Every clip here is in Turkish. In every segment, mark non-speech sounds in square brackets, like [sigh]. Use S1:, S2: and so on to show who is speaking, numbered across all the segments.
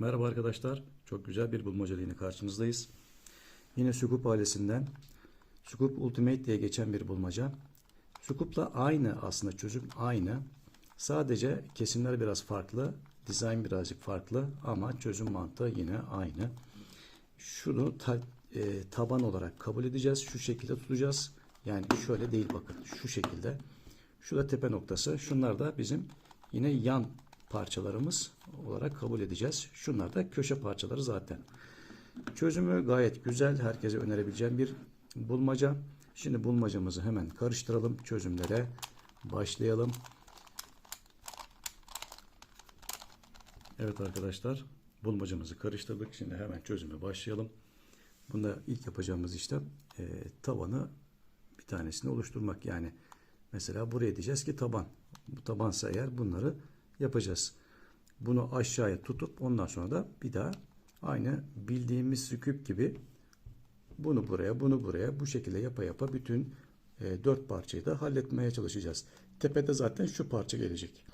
S1: Merhaba arkadaşlar. Çok güzel bir bulmaca yine karşınızdayız. Yine Sukup ailesinden Sukup Ultimate diye geçen bir bulmaca. Sukup'la aynı aslında çözüm aynı. Sadece kesimler biraz farklı, dizayn birazcık farklı ama çözüm mantığı yine aynı. Şunu ta- e, taban olarak kabul edeceğiz. Şu şekilde tutacağız. Yani şöyle değil bakın. Şu şekilde. Şu da tepe noktası. Şunlar da bizim yine yan parçalarımız olarak kabul edeceğiz. Şunlar da köşe parçaları zaten. Çözümü gayet güzel. Herkese önerebileceğim bir bulmaca. Şimdi bulmacamızı hemen karıştıralım. Çözümlere başlayalım. Evet arkadaşlar bulmacamızı karıştırdık. Şimdi hemen çözüme başlayalım. Bunda ilk yapacağımız işlem e, tabanı bir tanesini oluşturmak. Yani mesela buraya diyeceğiz ki taban. Bu tabansa eğer bunları yapacağız. Bunu aşağıya tutup ondan sonra da bir daha aynı bildiğimiz küp gibi bunu buraya bunu buraya bu şekilde yapa yapa bütün e, dört parçayı da halletmeye çalışacağız. Tepede zaten şu parça gelecek.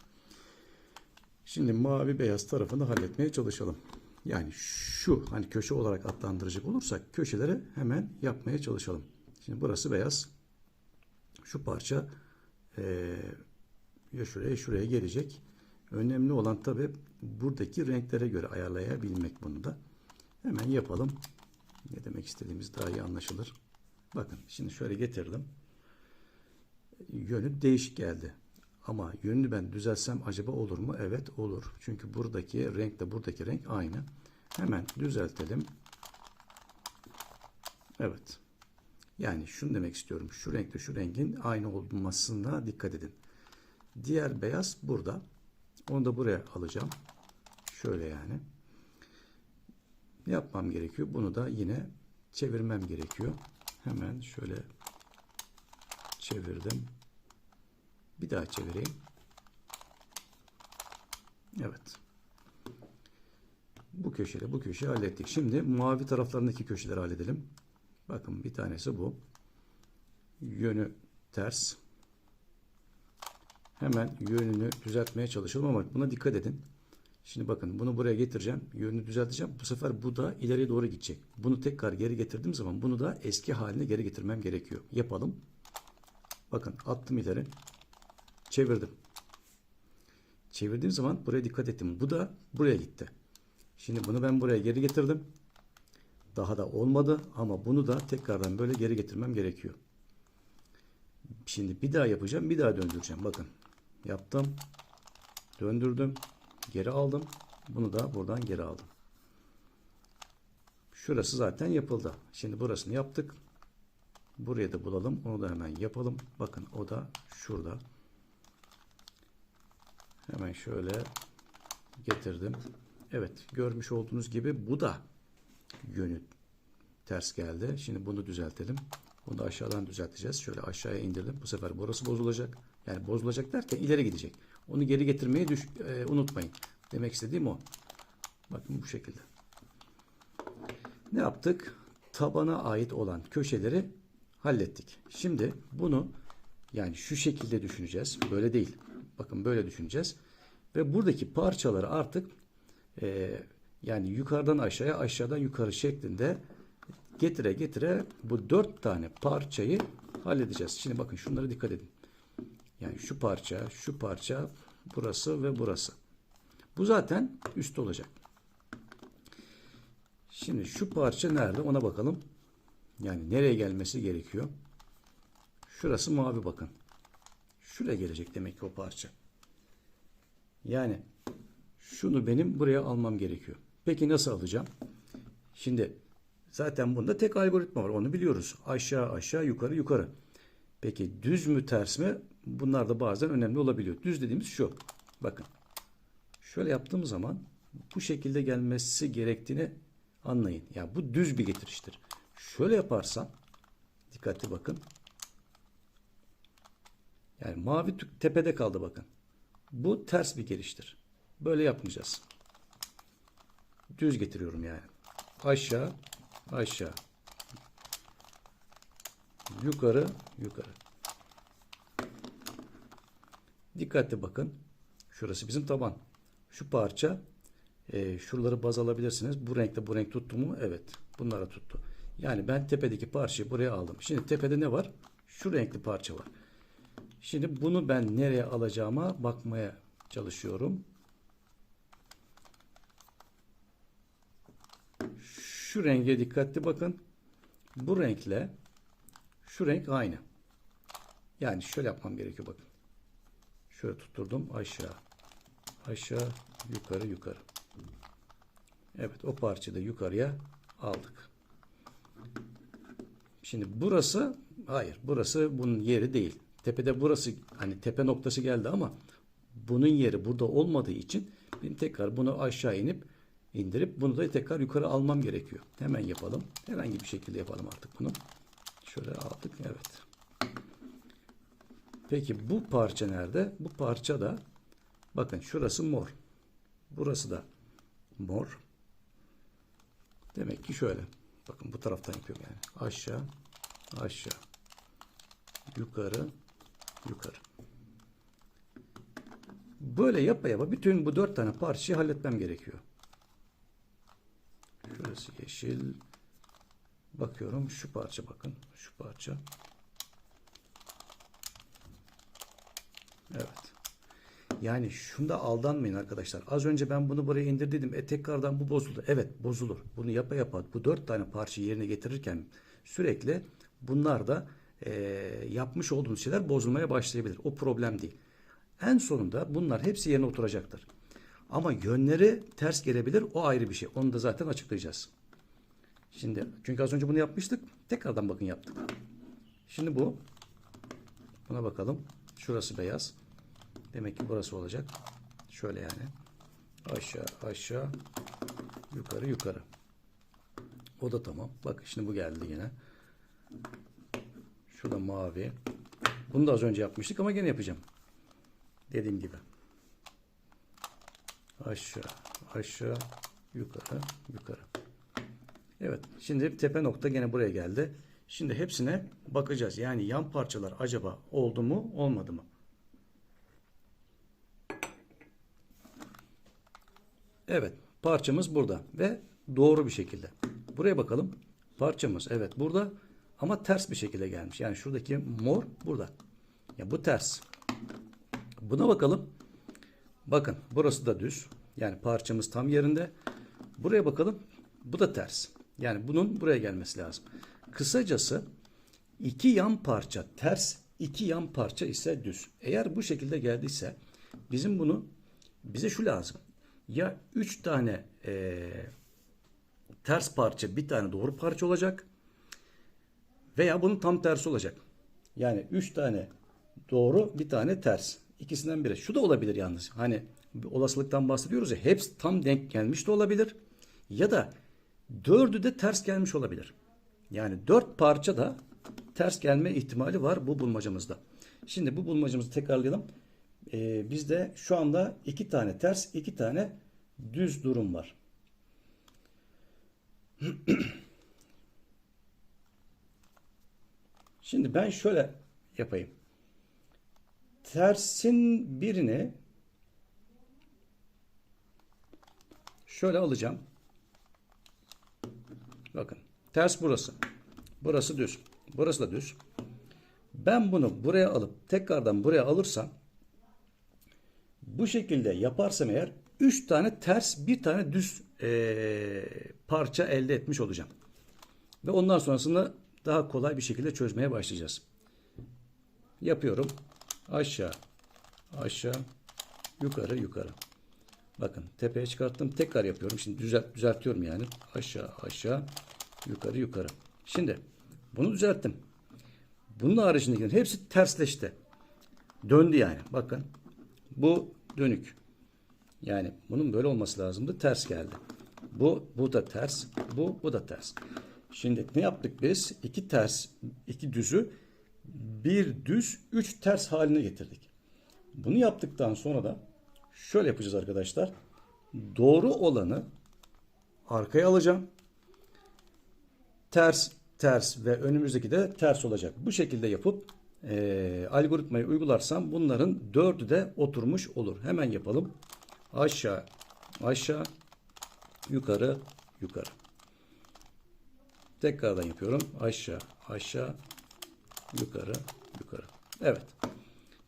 S1: Şimdi mavi beyaz tarafını halletmeye çalışalım. Yani şu hani köşe olarak adlandıracak olursak köşeleri hemen yapmaya çalışalım. Şimdi burası beyaz. Şu parça e, ya şuraya şuraya gelecek. Önemli olan tabi buradaki renklere göre ayarlayabilmek bunu da. Hemen yapalım. Ne demek istediğimiz daha iyi anlaşılır. Bakın şimdi şöyle getirdim. Yönü değişik geldi. Ama yönünü ben düzelsem acaba olur mu? Evet olur. Çünkü buradaki renkle buradaki renk aynı. Hemen düzeltelim. Evet. Yani şunu demek istiyorum. Şu renkle şu rengin aynı olmasına dikkat edin. Diğer beyaz burada. Onu da buraya alacağım. Şöyle yani. Yapmam gerekiyor. Bunu da yine çevirmem gerekiyor. Hemen şöyle çevirdim. Bir daha çevireyim. Evet. Bu köşeyle bu köşeyi hallettik. Şimdi mavi taraflarındaki köşeleri halledelim. Bakın bir tanesi bu. Yönü ters. Hemen yönünü düzeltmeye çalışalım ama buna dikkat edin. Şimdi bakın bunu buraya getireceğim. Yönünü düzelteceğim. Bu sefer bu da ileriye doğru gidecek. Bunu tekrar geri getirdiğim zaman bunu da eski haline geri getirmem gerekiyor. Yapalım. Bakın attım ileri. Çevirdim. Çevirdiğim zaman buraya dikkat ettim. Bu da buraya gitti. Şimdi bunu ben buraya geri getirdim. Daha da olmadı ama bunu da tekrardan böyle geri getirmem gerekiyor. Şimdi bir daha yapacağım. Bir daha döndüreceğim. Bakın. Yaptım. Döndürdüm. Geri aldım. Bunu da buradan geri aldım. Şurası zaten yapıldı. Şimdi burasını yaptık. Buraya da bulalım. Onu da hemen yapalım. Bakın o da şurada. Hemen şöyle getirdim. Evet görmüş olduğunuz gibi bu da yönü ters geldi. Şimdi bunu düzeltelim. Bunu da aşağıdan düzelteceğiz. Şöyle aşağıya indirdim. Bu sefer burası bozulacak. Yani bozulacak derken ileri gidecek. Onu geri getirmeyi düş, e, unutmayın. Demek istediğim o. Bakın bu şekilde. Ne yaptık? Tabana ait olan köşeleri hallettik. Şimdi bunu yani şu şekilde düşüneceğiz. Böyle değil. Bakın böyle düşüneceğiz. Ve buradaki parçaları artık e, yani yukarıdan aşağıya aşağıdan yukarı şeklinde getire getire bu dört tane parçayı halledeceğiz. Şimdi bakın şunlara dikkat edin. Yani şu parça, şu parça, burası ve burası. Bu zaten üst olacak. Şimdi şu parça nerede ona bakalım. Yani nereye gelmesi gerekiyor? Şurası mavi bakın. Şuraya gelecek demek ki o parça. Yani şunu benim buraya almam gerekiyor. Peki nasıl alacağım? Şimdi zaten bunda tek algoritma var. Onu biliyoruz. Aşağı aşağı yukarı yukarı. Peki düz mü ters mi? Bunlar da bazen önemli olabiliyor. Düz dediğimiz şu. Bakın. Şöyle yaptığım zaman bu şekilde gelmesi gerektiğini anlayın. Yani bu düz bir getiriştir. Şöyle yaparsam dikkatli bakın. Yani mavi tepede kaldı bakın. Bu ters bir geliştir. Böyle yapmayacağız. Düz getiriyorum yani. Aşağı, aşağı. Yukarı, yukarı. Dikkatli bakın. Şurası bizim taban. Şu parça e, şuraları baz alabilirsiniz. Bu renkte bu renk tuttu mu? Evet. Bunlara tuttu. Yani ben tepedeki parçayı buraya aldım. Şimdi tepede ne var? Şu renkli parça var. Şimdi bunu ben nereye alacağıma bakmaya çalışıyorum. Şu renge dikkatli bakın. Bu renkle şu renk aynı. Yani şöyle yapmam gerekiyor bakın. Şöyle tutturdum aşağı. Aşağı yukarı yukarı. Evet o parçayı da yukarıya aldık. Şimdi burası hayır burası bunun yeri değil. Tepede burası hani tepe noktası geldi ama bunun yeri burada olmadığı için benim tekrar bunu aşağı inip indirip bunu da tekrar yukarı almam gerekiyor. Hemen yapalım. Herhangi bir şekilde yapalım artık bunu. Şöyle aldık. Evet. Peki bu parça nerede? Bu parça da bakın şurası mor. Burası da mor. Demek ki şöyle. Bakın bu taraftan yapıyorum yani. Aşağı, aşağı, yukarı, yukarı. Böyle yapa yapa bütün bu dört tane parçayı halletmem gerekiyor. Şurası yeşil. Bakıyorum şu parça bakın. Şu parça. Evet. Yani şunda aldanmayın arkadaşlar. Az önce ben bunu buraya indirdim. E tekrardan bu bozuldu. Evet bozulur. Bunu yapa yapa bu dört tane parçayı yerine getirirken sürekli bunlar da e, yapmış olduğunuz şeyler bozulmaya başlayabilir. O problem değil. En sonunda bunlar hepsi yerine oturacaktır. Ama yönleri ters gelebilir. O ayrı bir şey. Onu da zaten açıklayacağız. Şimdi çünkü az önce bunu yapmıştık. Tekrardan bakın yaptık. Şimdi bu. Buna bakalım. Şurası beyaz. Demek ki burası olacak. Şöyle yani. Aşağı aşağı yukarı yukarı. O da tamam. Bak şimdi bu geldi yine. Şurada mavi. Bunu da az önce yapmıştık ama gene yapacağım. Dediğim gibi. Aşağı aşağı yukarı yukarı. Evet. Şimdi tepe nokta gene buraya geldi. Şimdi hepsine bakacağız. Yani yan parçalar acaba oldu mu olmadı mı? Evet. Parçamız burada ve doğru bir şekilde. Buraya bakalım. Parçamız evet burada ama ters bir şekilde gelmiş. Yani şuradaki mor burada. Ya bu ters. Buna bakalım. Bakın burası da düz. Yani parçamız tam yerinde. Buraya bakalım. Bu da ters. Yani bunun buraya gelmesi lazım. Kısacası iki yan parça ters, iki yan parça ise düz. Eğer bu şekilde geldiyse bizim bunu bize şu lazım. Ya üç tane eee, ters parça, bir tane doğru parça olacak veya bunun tam tersi olacak. Yani üç tane doğru, bir tane ters. İkisinden biri. Şu da olabilir yalnız. Hani olasılıktan bahsediyoruz ya. Hepsi tam denk gelmiş de olabilir. Ya da dördü de ters gelmiş olabilir. Yani dört parça da ters gelme ihtimali var bu bulmacamızda. Şimdi bu bulmacamızı tekrarlayalım. Ee, bizde şu anda iki tane ters, iki tane düz durum var. [clears throat] Şimdi ben şöyle yapayım. Tersin birini şöyle alacağım. Ters burası. Burası düz. Burası da düz. Ben bunu buraya alıp tekrardan buraya alırsam bu şekilde yaparsam eğer 3 tane ters bir tane düz eee, parça elde etmiş olacağım. Ve ondan sonrasında daha kolay bir şekilde çözmeye başlayacağız. Yapıyorum. Aşağı, aşağı, yukarı, yukarı. Bakın tepeye çıkarttım. Tekrar yapıyorum. Şimdi düzelt, düzeltiyorum yani. Aşağı, aşağı, yukarı, yukarı. Şimdi bunu düzelttim. Bunun haricindekilerin hepsi tersleşti. Döndü yani. Bakın. Bu dönük. Yani bunun böyle olması lazımdı. Ters geldi. Bu, bu da ters. Bu, bu da ters. Şimdi ne yaptık biz? İki ters, iki düzü bir düz, üç ters haline getirdik. Bunu yaptıktan sonra da şöyle yapacağız arkadaşlar. Doğru olanı arkaya alacağım. Ters, ters ve önümüzdeki de ters olacak. Bu şekilde yapıp eee, algoritmayı uygularsam bunların dördü de oturmuş olur. Hemen yapalım. Aşağı, aşağı, yukarı, yukarı. Tekrardan yapıyorum. Aşağı, aşağı, yukarı, yukarı. Evet.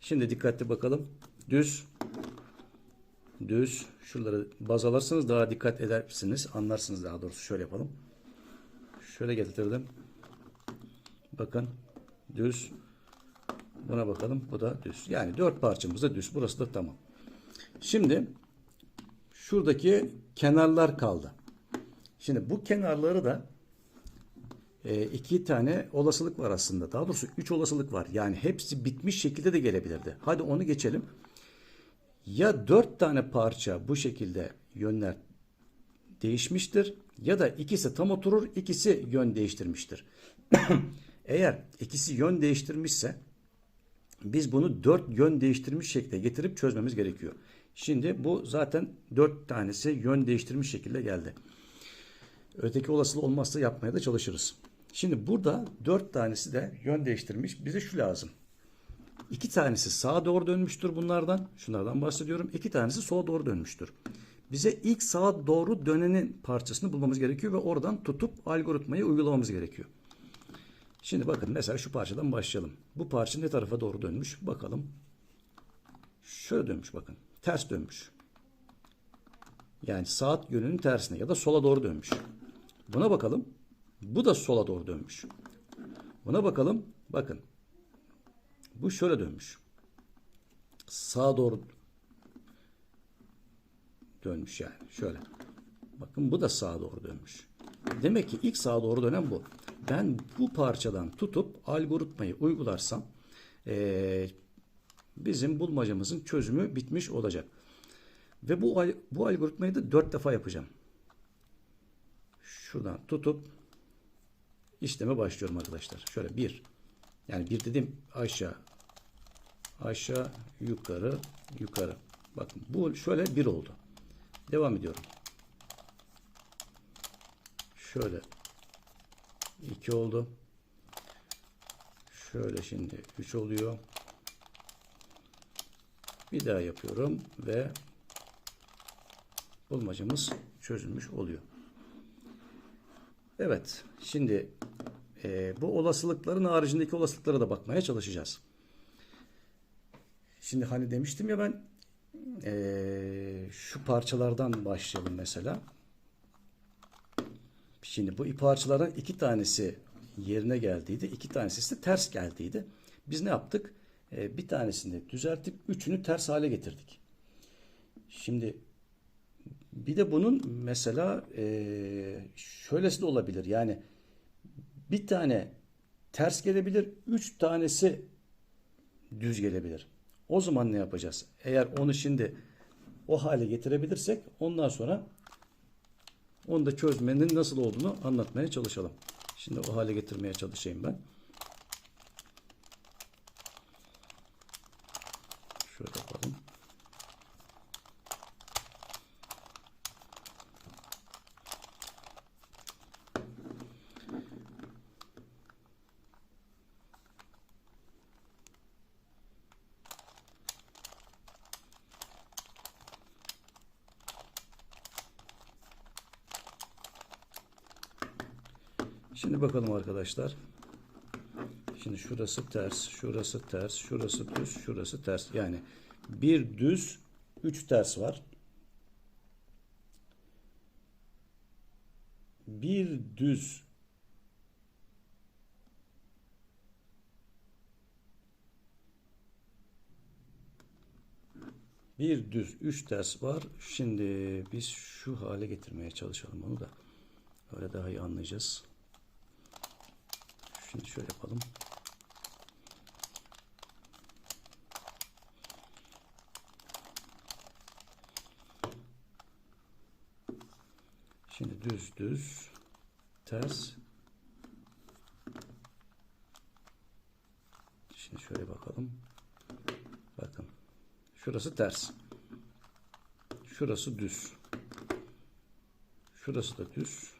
S1: Şimdi dikkatli bakalım. Düz, düz. Şuraları baz alırsanız daha dikkat edersiniz. Anlarsınız daha doğrusu. Şöyle yapalım. Şöyle getirdim. Bakın. Düz. Buna bakalım. Bu da düz. Yani dört parçamız da düz. Burası da tamam. Şimdi şuradaki kenarlar kaldı. Şimdi bu kenarları da e, iki tane olasılık var aslında. Daha doğrusu üç olasılık var. Yani hepsi bitmiş şekilde de gelebilirdi. Hadi onu geçelim. Ya dört tane parça bu şekilde yönler değişmiştir ya da ikisi tam oturur, ikisi yön değiştirmiştir. [clears throat] Eğer ikisi yön değiştirmişse biz bunu dört yön değiştirmiş şekilde getirip çözmemiz gerekiyor. Şimdi bu zaten dört tanesi yön değiştirmiş şekilde geldi. Öteki olasılığı olmazsa yapmaya da çalışırız. Şimdi burada dört tanesi de yön değiştirmiş. Bize şu lazım. İki tanesi sağa doğru dönmüştür bunlardan. Şunlardan bahsediyorum. İki tanesi sola doğru dönmüştür. Bize ilk sağa doğru dönenin parçasını bulmamız gerekiyor ve oradan tutup algoritmayı uygulamamız gerekiyor. Şimdi bakın mesela şu parçadan başlayalım. Bu parça ne tarafa doğru dönmüş? Bakalım. Şöyle dönmüş bakın. Ters dönmüş. Yani saat yönünün tersine ya da sola doğru dönmüş. Buna bakalım. Bu da sola doğru dönmüş. Buna bakalım. Bakın. Bu şöyle dönmüş. Sağa doğru dönmüş yani. Şöyle. Bakın bu da sağa doğru dönmüş. Demek ki ilk sağa doğru dönen bu. Ben bu parçadan tutup algoritmayı uygularsam eee, bizim bulmacamızın çözümü bitmiş olacak. Ve bu, bu algoritmayı da dört defa yapacağım. Şuradan tutup işleme başlıyorum arkadaşlar. Şöyle bir. Yani bir dedim aşağı aşağı yukarı yukarı. Bakın bu şöyle bir oldu. Devam ediyorum. Şöyle 2 oldu. Şöyle şimdi 3 oluyor. Bir daha yapıyorum ve bulmacamız çözülmüş oluyor. Evet. Şimdi e, bu olasılıkların haricindeki olasılıklara da bakmaya çalışacağız. Şimdi hani demiştim ya ben e, şu parçalardan başlayalım mesela. Şimdi bu ip parçalardan iki tanesi yerine geldiydi. iki tanesi ise ters geldiydi. Biz ne yaptık? Ee, bir tanesini düzeltip üçünü ters hale getirdik. Şimdi bir de bunun mesela e, şöylesi de olabilir. Yani bir tane ters gelebilir, üç tanesi düz gelebilir. O zaman ne yapacağız? Eğer onu şimdi o hale getirebilirsek ondan sonra onu da çözmenin nasıl olduğunu anlatmaya çalışalım. Şimdi o hale getirmeye çalışayım ben. Şöyle yapalım. Şimdi bakalım arkadaşlar. Şimdi şurası ters, şurası ters, şurası düz, şurası ters. Yani bir düz, üç ters var. Bir düz Bir düz, üç ters var. Şimdi biz şu hale getirmeye çalışalım onu da. Öyle daha iyi anlayacağız. Şimdi şöyle yapalım. Şimdi düz düz ters. Şimdi şöyle bakalım. Bakın. Şurası ters. Şurası düz. Şurası da düz.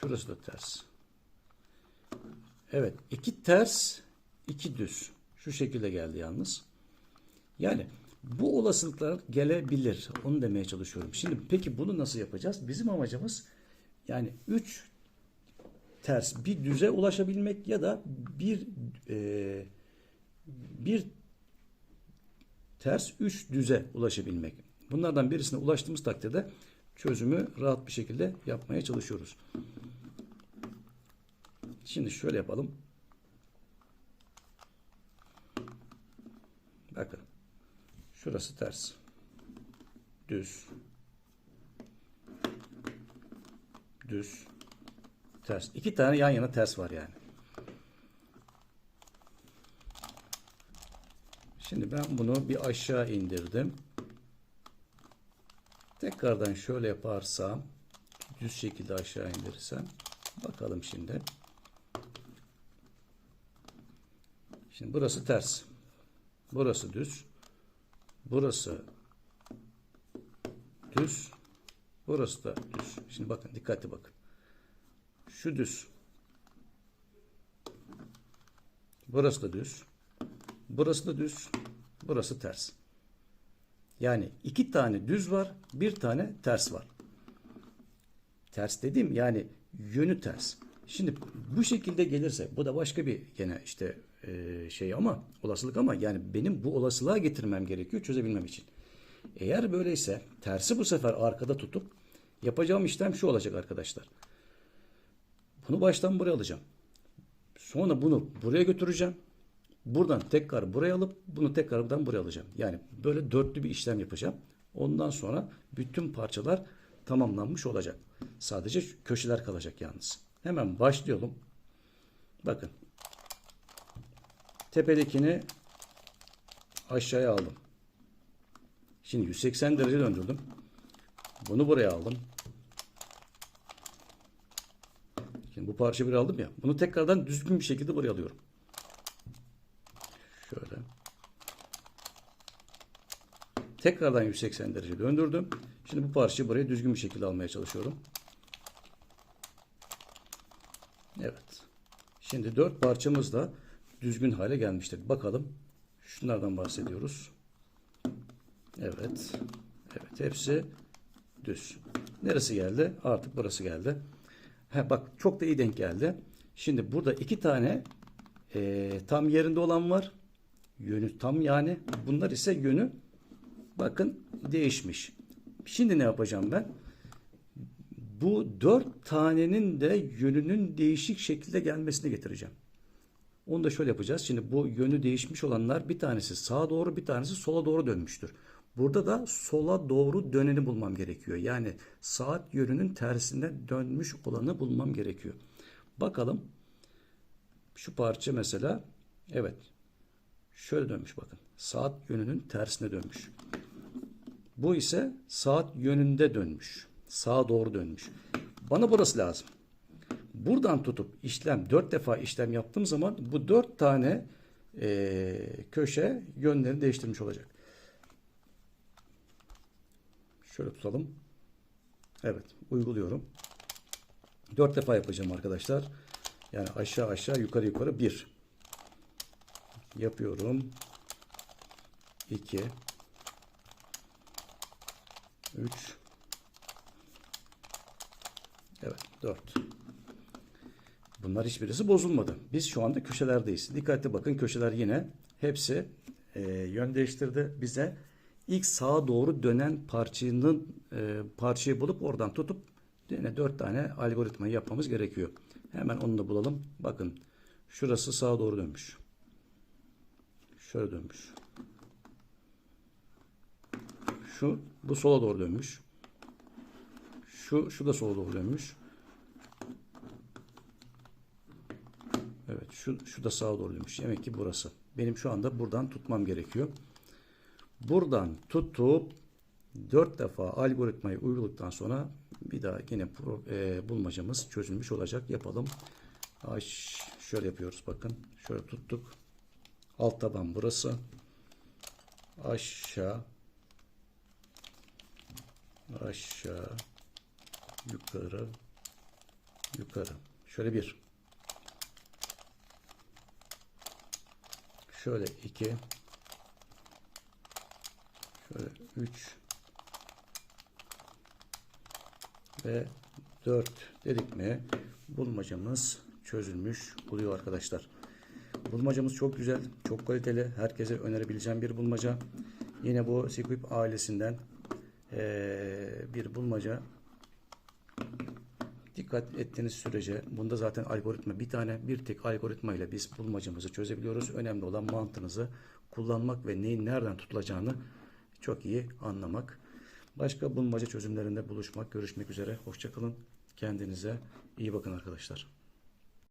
S1: Şurası da ters. Evet. iki ters, iki düz. Şu şekilde geldi yalnız. Yani Bu olasılıklar gelebilir. Onu demeye çalışıyorum. Şimdi peki bunu nasıl yapacağız? Bizim amacımız yani 3 ters bir düze ulaşabilmek ya da bir e, bir ters 3 düze ulaşabilmek. Bunlardan birisine ulaştığımız takdirde çözümü rahat bir şekilde yapmaya çalışıyoruz. Şimdi şöyle yapalım. Bakın. Şurası ters. Düz. Düz. Ters. İki tane yan yana ters var yani. Şimdi ben bunu bir aşağı indirdim. Tekrardan şöyle yaparsam düz şekilde aşağı indirirsem bakalım şimdi. Şimdi burası ters. Burası düz. Burası düz. Burası da düz. Şimdi bakın dikkatli bakın. Şu düz. Burası da düz. Burası da düz. Burası ters. Yani iki tane düz var, bir tane ters var. Ters dediğim yani yönü ters. Şimdi bu şekilde gelirse bu da başka bir gene işte şey ama olasılık ama yani benim bu olasılığa getirmem gerekiyor çözebilmem için. Eğer böyleyse tersi bu sefer arkada tutup yapacağım işlem şu olacak arkadaşlar. Bunu baştan buraya alacağım. Sonra bunu buraya götüreceğim. Buradan tekrar buraya alıp bunu tekrardan buraya alacağım. Yani böyle dörtlü bir işlem yapacağım. Ondan sonra bütün parçalar tamamlanmış olacak. Sadece köşeler kalacak yalnız. Hemen başlayalım. Bakın. Tepedekini aşağıya aldım. Şimdi 180 derece döndürdüm. Bunu buraya aldım. Şimdi bu parçayı buraya aldım ya. Bunu tekrardan düzgün bir şekilde buraya alıyorum. Şöyle. Tekrardan 180 derece döndürdüm. Şimdi bu parçayı buraya düzgün bir şekilde almaya çalışıyorum. Evet. Şimdi dört parçamız da düzgün hale gelmiştir. Bakalım. Şunlardan bahsediyoruz. Evet. Evet. Hepsi düz. Neresi geldi? Artık burası geldi. He, bak çok da iyi denk geldi. Şimdi burada iki tane e, tam yerinde olan var. Yönü tam yani. Bunlar ise yönü bakın değişmiş. Şimdi ne yapacağım ben? Bu dört tanenin de yönünün değişik şekilde gelmesini getireceğim. Onu da şöyle yapacağız. Şimdi bu yönü değişmiş olanlar bir tanesi sağa doğru bir tanesi sola doğru dönmüştür. Burada da sola doğru döneni bulmam gerekiyor. Yani saat yönünün tersine dönmüş olanı bulmam gerekiyor. Bakalım. Şu parça mesela evet şöyle dönmüş bakın. Saat yönünün tersine dönmüş. Bu ise saat yönünde dönmüş. Sağa doğru dönmüş. Bana burası lazım. Buradan tutup işlem dört defa işlem yaptığım zaman bu dört tane e, köşe yönlerini değiştirmiş olacak. Şöyle tutalım. Evet uyguluyorum. Dört defa yapacağım arkadaşlar. Yani aşağı aşağı yukarı yukarı bir. Yapıyorum. İki. Üç. Evet dört. Bunlar hiçbirisi bozulmadı. Biz şu anda köşelerdeyiz. Dikkatli bakın köşeler yine hepsi e, yön değiştirdi. Bize ilk sağa doğru dönen parçanın e, parçayı bulup oradan tutup yine dört tane algoritma yapmamız gerekiyor. Hemen onu da bulalım. Bakın şurası sağa doğru dönmüş. Şöyle dönmüş. Şu bu sola doğru dönmüş. Şu şu da sola doğru dönmüş. Evet şu, şu da sağa doğru dönmüş. Demek ki burası. Benim şu anda buradan tutmam gerekiyor. Buradan tutup dört defa algoritmayı uyguladıktan sonra bir daha yine pro, e, bulmacamız çözülmüş olacak. Yapalım. Aş, şöyle yapıyoruz bakın. Şöyle tuttuk. Alt taban burası. Aşağı. Aşağı. Yukarı. Yukarı. Şöyle bir. Şöyle iki. 3 ve 4 dedik mi bulmacamız çözülmüş oluyor arkadaşlar. Bulmacamız çok güzel, çok kaliteli. Herkese önerebileceğim bir bulmaca. Yine bu Squib ailesinden bir bulmaca. Dikkat ettiğiniz sürece bunda zaten algoritma bir tane bir tek algoritma ile biz bulmacamızı çözebiliyoruz. Önemli olan mantığınızı kullanmak ve neyin nereden tutulacağını çok iyi anlamak. Başka bulmaca çözümlerinde buluşmak, görüşmek üzere. Hoşçakalın. Kendinize iyi bakın arkadaşlar.